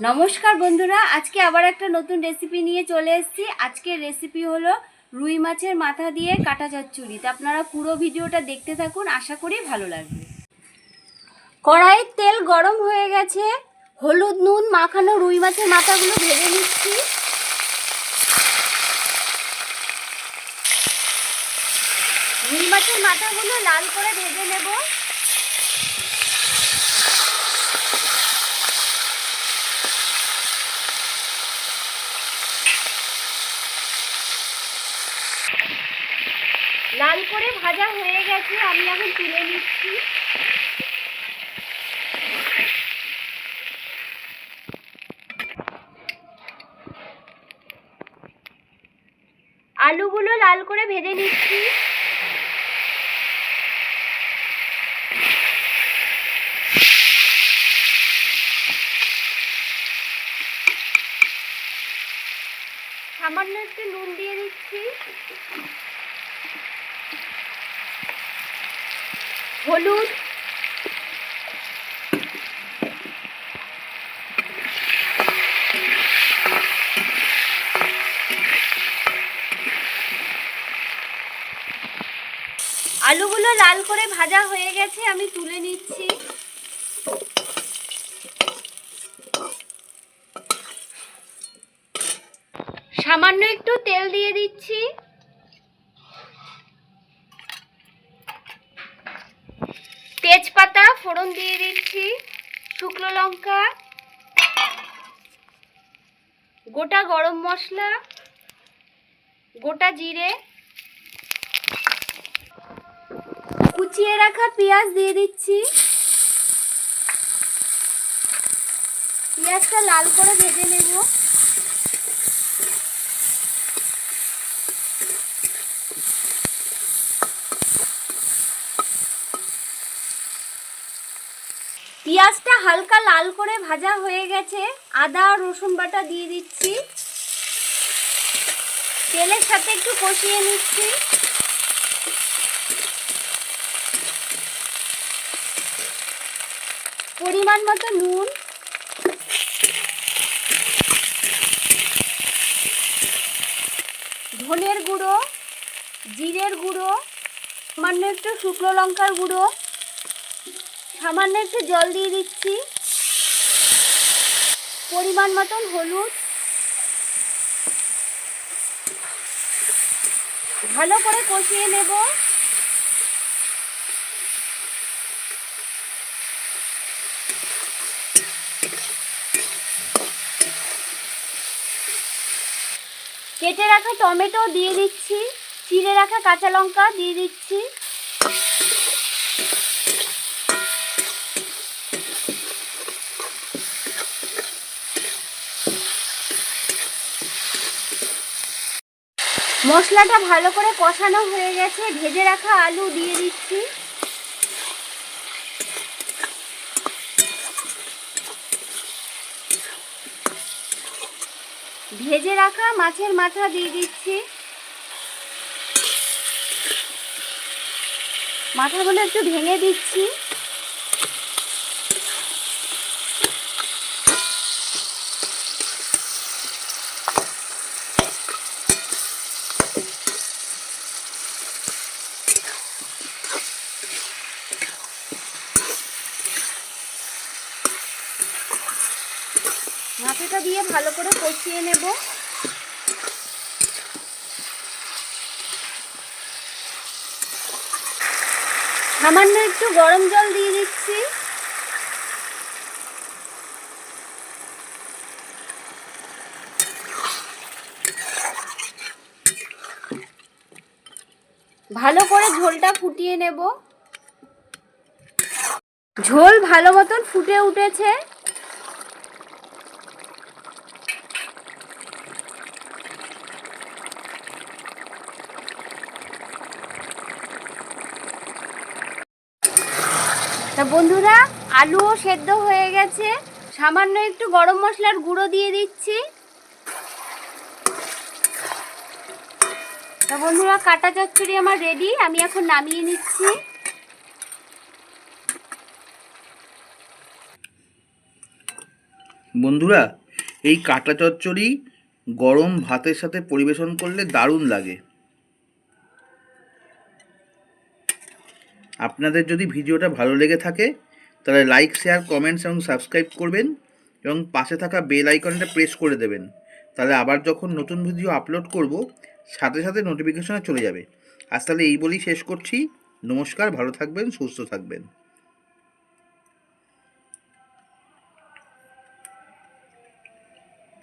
নমস্কার বন্ধুরা, আজকে আবার একটা নতুন রেসিপি নিয়ে চলে এসেছি। আজকের রেসিপি হলো রুই মাছের মাথা দিয়ে কাটা চচ্চড়ি। তা আপনারা পুরো ভিডিওটা দেখতে থাকুন, আশা করি ভালো লাগবে। কড়াইয়ের তেল গরম হয়ে গেছে। হলুদ, নুন মাখানো রুই মাছের মাথাগুলো ভেজে নিচ্ছি। রুই মাছের মাথাগুলো লাল করে ভেজে নেব লাল করে ভাজা হয়ে গেছে, আমি এখন তুলে নিচ্ছি। আলুগুলো লাল করে ভেজে নিচ্ছি। সামান্য একটু নুন দিয়ে দিচ্ছি। হলুদ। আলুগুলো লাল করে ভাজা হয়ে গেছে, আমি তুলে নিচ্ছি। সামান্য একটু তেল দিয়ে দিচ্ছি। তেজপাতা ফোড়ন দিয়ে দিচ্ছি, শুকনো লঙ্কা, গোটা গরম মশলা, গোটা জিরে, কুচিয়ে রাখা পেঁয়াজ দিয়ে দিচ্ছি। পেঁয়াজটা লাল করে ভেজে নেব। পেঁয়াজটা হালকা লাল করে ভাজা হয়ে গেছে। আদা রসুন বাটা দিয়ে দিচ্ছি। তেলের সাথে একটু কষিয়ে নিচ্ছি। পরিমাণ মতো নুন। ধনের গুঁড়ো, জিরের গুঁড়ো, সামান্য একটু শুকনো লঙ্কার গুঁড়ো। সামান্য একটু জল দিয়ে দিচ্ছি। পরিমাণ মতন হলুদ। ভালো করে কষিয়ে নেব। কেটে রাখা টমেটো দিয়ে দিচ্ছি। চিড়ে রাখা কাঁচা লঙ্কা দিয়ে দিচ্ছি। মশলাটা ভালো করে কষানো হয়ে গেছে। ভেজে রাখা আলু দিয়ে দিচ্ছি। ভেজে রাখা মাছের মাথা দিয়ে দিচ্ছি। মাথাগুলো একটু ভেঙে দিচ্ছি। মাথাটা দিয়ে ভালো করে কষিয়ে নেব। সামান্য একটু গরম জল দিয়ে দিচ্ছি। ভালো করে ঝোলটা ফুটিয়ে নেব। ঝোল ভালো মতন ফুটে উঠেছে। তা বন্ধুরা, আলুও সেদ্ধ হয়ে গেছে। সামান্য একটু গরম মশলার গুঁড়ো দিয়ে দিচ্ছি। তা বন্ধুরা, কাটা চচ্চড়ি আমার রেডি আমি এখন নামিয়ে নিচ্ছি। বন্ধুরা, এই কাটা চচ্চড়ি গরম ভাতের সাথে পরিবেশন করলে দারুণ লাগে। আপনাদের যদি ভিডিওটা ভালো লেগে থাকে, তাহলে লাইক শেয়ার কমেন্টস এবং সাবস্ক্রাইব করবেন এবং পাশে থাকা বেল আইকনটা প্রেস করে দেবেন। তাহলে আবার যখন নতুন ভিডিও আপলোড করব, সাথে সাথে নোটিফিকেশনে চলে যাবে। আজ তাহলে এই বলেই শেষ করছি। নমস্কার, ভালো থাকবেন, সুস্থ থাকবেন।